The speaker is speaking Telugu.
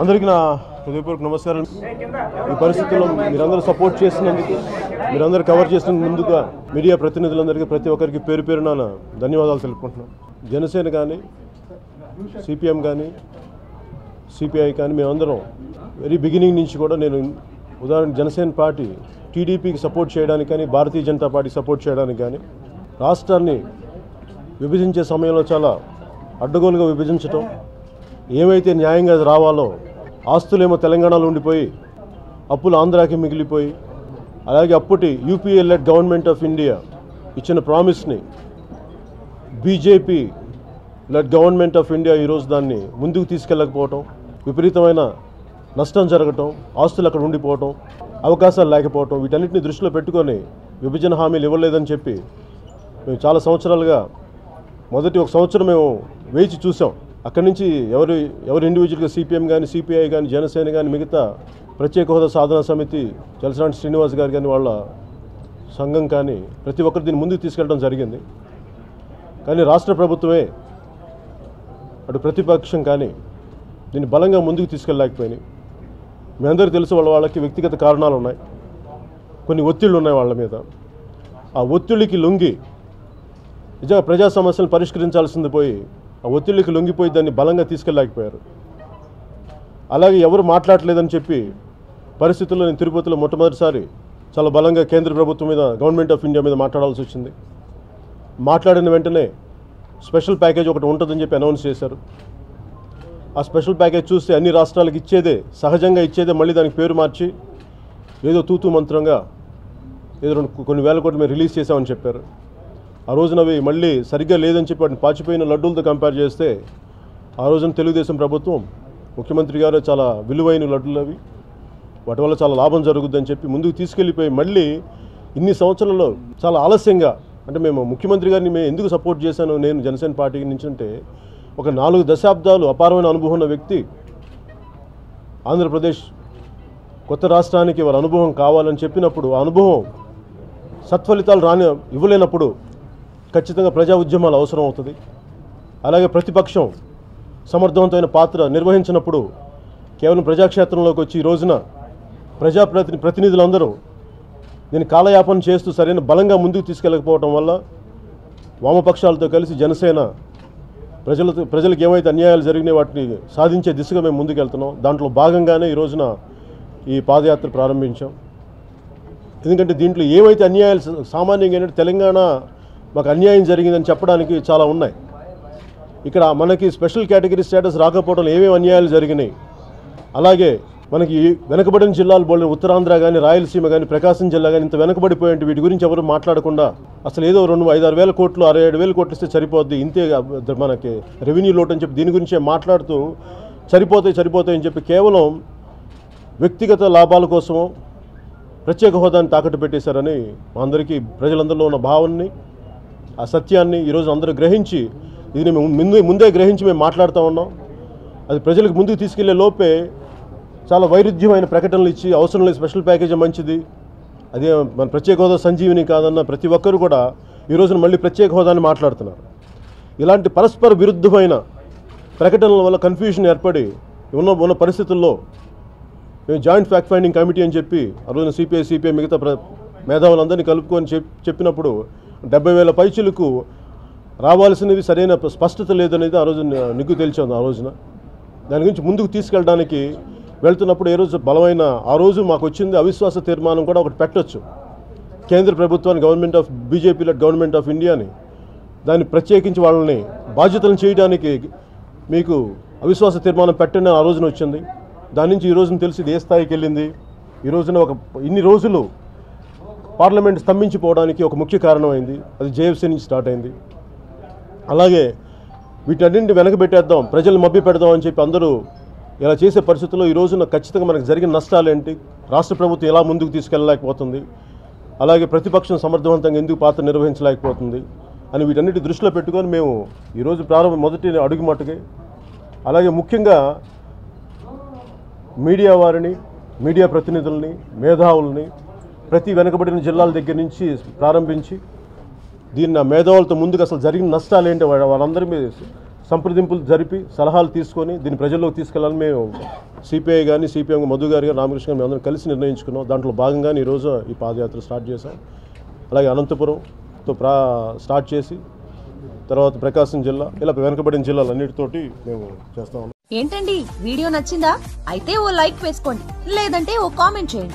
అందరికీ నా హృదయపూర్వక నమస్కారం. ఈ పరిస్థితుల్లో మీరందరూ సపోర్ట్ చేసినందుకు మీరందరూ కవర్ చేసిన ముందుగా మీడియా ప్రతినిధులందరికీ ప్రతి ఒక్కరికి పేరు పేరున నా ధన్యవాదాలు తెలుపుకుంటున్నాను జనసేన కానీ సిపిఎం కానీ సిపిఐ కానీ మేమందరం వెరీ బిగినింగ్ నుంచి కూడా నేను ఉదాహరణ జనసేన పార్టీ టీడీపీకి సపోర్ట్ చేయడానికి కానీ భారతీయ జనతా పార్టీ సపోర్ట్ చేయడానికి కానీ రాష్ట్రాన్ని విభజించే సమయంలో చాలా అడ్డగోలుగా విభజించటం ఏమైతే న్యాయంగా రావాలో ఆస్తులేమో తెలంగాణలో ఉండిపోయి అప్పులు ఆంధ్రాకి మిగిలిపోయి అలాగే అప్పటి UPA led government of India ఇచ్చిన ప్రామిస్ని BJP led government of India ఈరోజు దాన్ని ముందుకు తీసుకెళ్ళకపోవటం విపరీతమైన నష్టం జరగటం ఆస్తులు అక్కడ ఉండిపోవటం అవకాశాలు లేకపోవటం వీటన్నిటిని దృష్టిలో పెట్టుకొని విభజన హామీలు ఇవ్వలేదని చెప్పి మేము చాలా సంవత్సరాలుగా మొదటి ఒక సంవత్సరం మేము వేచి చూసాం. అక్కడి నుంచి ఎవరు ఎవరు ఇండివిజువల్గా సిపిఎం కానీ సిపిఐ కానీ జనసేన కానీ మిగతా ప్రత్యేక హోదా సాధన సమితి చలసనాటి శ్రీనివాస్ గారు కానీ వాళ్ళ సంఘం కానీ ప్రతి ఒక్కరు దీన్ని ముందుకు తీసుకెళ్ళడం జరిగింది. కానీ రాష్ట్ర ప్రభుత్వమే అటు ప్రతిపక్షం కానీ దీన్ని బలంగా ముందుకు తీసుకెళ్ళలేకపోయినాయి. మీ అందరికీ తెలుసు వాళ్ళ వాళ్ళకి వ్యక్తిగత కారణాలు ఉన్నాయి. కొన్ని ఒత్తిళ్ళు ఉన్నాయి వాళ్ళ మీద. ఆ ఒత్తిడికి లొంగి నిజంగా ప్రజా సమస్యలను పరిష్కరించాల్సింది పోయి ఆ ఒత్తిడికి లొంగిపోయి దాన్ని బలంగా తీసుకెళ్ళలేకపోయారు. అలాగే ఎవరు మాట్లాడలేదని చెప్పి పరిస్థితుల్లో నేను తిరుపతిలో మొట్టమొదటిసారి చాలా బలంగా కేంద్ర ప్రభుత్వం మీద గవర్నమెంట్ ఆఫ్ ఇండియా మీద మాట్లాడాల్సి వచ్చింది. మాట్లాడిన వెంటనే స్పెషల్ ప్యాకేజ్ ఒకటి ఉంటుందని చెప్పి అనౌన్స్ చేశారు. ఆ స్పెషల్ ప్యాకేజ్ చూస్తే అన్ని రాష్ట్రాలకు ఇచ్చేదే సహజంగా ఇచ్చేదే మళ్ళీ దానికి పేరు మార్చి ఏదో తూతూ మంత్రంగా ఏదో కొన్ని వేల కోట్లు మేము రిలీజ్ చేసామని చెప్పారు. ఆ రోజున అవి మళ్ళీ సరిగ్గా లేదని చెప్పి వాటిని పాచిపోయిన లడ్డూలతో కంపేర్ చేస్తే ఆ రోజున తెలుగుదేశం ప్రభుత్వం ముఖ్యమంత్రి గారు చాలా విలువైన లడ్డులు అవి. వాటి వల్ల చాలా లాభం జరుగుద్దని చెప్పి ముందుకు తీసుకెళ్ళిపోయి మళ్ళీ ఇన్ని సంవత్సరాల్లో చాలా ఆలస్యంగా అంటే మేము ముఖ్యమంత్రి గారిని మేము ఎందుకు సపోర్ట్ చేశాను నేను జనసేన పార్టీ నుంచి అంటే ఒక నాలుగు దశాబ్దాలు అపారమైన అనుభవం ఉన్న వ్యక్తి ఆంధ్రప్రదేశ్ కొత్త రాష్ట్రానికి వారి అనుభవం కావాలని చెప్పినప్పుడు ఆ అనుభవం సత్ఫలితాలు రాని ఇవ్వలేనప్పుడు ఖచ్చితంగా ప్రజా ఉద్యమాలు అవసరం అవుతుంది. అలాగే ప్రతిపక్షం సమర్థవంతమైన పాత్ర నిర్వహించినప్పుడు కేవలం ప్రజాక్షేత్రంలోకి వచ్చి ఈ రోజున ప్రజాప్రతి ప్రతినిధులందరూ దీన్ని కాలయాపన చేస్తూ సరైన బలంగా ముందుకు తీసుకెళ్ళకపోవడం వల్ల వామపక్షాలతో కలిసి జనసేన ప్రజలతో ప్రజలకు ఏమైతే అన్యాయాలు జరిగినాయి వాటిని సాధించే దిశగా మేము ముందుకెళ్తున్నాం. దాంట్లో భాగంగానే ఈ రోజున ఈ పాదయాత్ర ప్రారంభించాం. ఎందుకంటే దీంట్లో ఏవైతే అన్యాయాలు సామాన్యంగా ఏంటంటే తెలంగాణ మాకు అన్యాయం జరిగిందని చెప్పడానికి చాలా ఉన్నాయి. ఇక్కడ మనకి స్పెషల్ కేటగిరీ స్టేటస్ రాకపోవడం ఏమేమి అన్యాయాలు జరిగినాయి? అలాగే మనకి వెనకబడిన జిల్లాలు బోల్ని ఉత్తరాంధ్ర కానీ రాయలసీమ కానీ ప్రకాశం జిల్లా కానీ ఇంత వెనకబడిపోయి వీటి గురించి ఎవరు మాట్లాడకుండా అసలు ఏదో రెండు ఐదారు వేల కోట్లు అరవై ఏడు వేల కోట్లు ఇస్తే సరిపోద్ది ఇంతే మనకి రెవెన్యూ లోటు అని చెప్పి దీని గురించే మాట్లాడుతూ సరిపోతాయి సరిపోతాయి అని చెప్పి కేవలం వ్యక్తిగత లాభాల కోసమో ప్రత్యేక హోదాని తాకట్టు పెట్టేశారని అందరికీ ప్రజలందరిలో ఉన్న భావాన్ని ఆ సత్యాన్ని ఈరోజు అందరూ గ్రహించి ఇది మేము ముందే ముందే గ్రహించి మేము మాట్లాడుతూ ఉన్నాం. అది ప్రజలకు ముందుకు తీసుకెళ్ళే లోపే చాలా వైరుధ్యమైన ప్రకటనలు ఇచ్చి అవసరం లేదు స్పెషల్ ప్యాకేజీ మంచిది. అదే మన ప్రత్యేక హోదా సంజీవిని కాదన్న ప్రతి ఒక్కరు కూడా ఈ రోజున మళ్ళీ ప్రత్యేక హోదాని మాట్లాడుతున్నారు. ఇలాంటి పరస్పర విరుద్ధమైన ప్రకటనల వల్ల కన్ఫ్యూజన్ ఏర్పడి ఉన్న ఉన్న పరిస్థితుల్లో మేము జాయింట్ ఫ్యాక్ట్ ఫైండింగ్ కమిటీ అని చెప్పి ఆ రోజున సిపిఐ సిపిఐ మిగతా ప్ర మేధావులందరినీ కలుపుకొని చెప్ చెప్పినప్పుడు డెబ్బై వేల పైచులకు రావాల్సినవి సరైన స్పష్టత లేదనేది ఆ రోజు నిగ్గు తేల్చింది ఆ రోజున. దాని గురించి ముందుకు తీసుకెళ్ళడానికి వెళ్తున్నప్పుడు ఏ రోజు బలమైన ఆ రోజు మాకు వచ్చింది అవిశ్వాస తీర్మానం కూడా ఒకటి పెట్టొచ్చు. కేంద్ర ప్రభుత్వాన్ని గవర్నమెంట్ ఆఫ్ బీజేపీలో గవర్నమెంట్ ఆఫ్ ఇండియాని దాన్ని ప్రత్యేకించి వాళ్ళని బాధ్యతలను చేయడానికి మీకు అవిశ్వాస తీర్మానం పెట్టండి ఆ రోజున వచ్చింది. దాని నుంచి ఈ రోజున తెలిసి ఏ స్థాయికి వెళ్ళింది. ఈ రోజున ఒక ఇన్ని రోజులు పార్లమెంట్ స్తంభించిపోవడానికి ఒక ముఖ్య కారణమైంది. అది జేఎఫ్సీ నుంచి స్టార్ట్ అయింది. అలాగే వీటన్నింటి వెనకబెట్టేద్దాం ప్రజలు మభ్య పెడదాం అని చెప్పి అందరూ ఇలా చేసే పరిస్థితుల్లో ఈ రోజున ఖచ్చితంగా మనకు జరిగిన నష్టాలు ఏంటి? రాష్ట్ర ప్రభుత్వం ఎలా ముందుకు తీసుకెళ్ళలేకపోతుంది? అలాగే ప్రతిపక్షం సమర్థవంతంగా ఎందుకు పాత్ర నిర్వహించలేకపోతుంది? అని వీటన్నిటి దృష్టిలో పెట్టుకొని మేము ఈరోజు ప్రారంభం మొదటి అడుగు మటుకే. అలాగే ముఖ్యంగా మీడియా వారిని మీడియా ప్రతినిధుల్ని మేధావుల్ని ప్రతి వెనుకబడిన జిల్లాల దగ్గర నుంచి ప్రారంభించి దీన్ని మేధావులతో ముందుకు అసలు జరిగిన నష్టాలు ఏంటి? వాళ్ళ- వాళ్ళందరి మీద సంప్రదింపులు జరిపి సలహాలు తీసుకొని దీన్ని ప్రజల్లోకి తీసుకెళ్ళాలని మేము సిపిఐ కానీ సిపిఎం మధు గారు కానీ రామకృష్ణ గారు మేము అందరం కలిసి నిర్ణయించుకున్నాం. దాంట్లో భాగంగానే ఈరోజు ఈ పాదయాత్ర స్టార్ట్ చేశాం. అలాగే అనంతపురంతో ప్రా స్టార్ట్ చేసి తర్వాత ప్రకాశం జిల్లా ఇలా వెనకబడిన జిల్లాలన్నిటితోటి మేము చేస్తా ఉన్నాం. ఏంటండి? వీడియో నచ్చిందా? అయితే ఓ లైక్ వేసుకోండి. లేదంటే ఓ కామెంట్ చేయండి.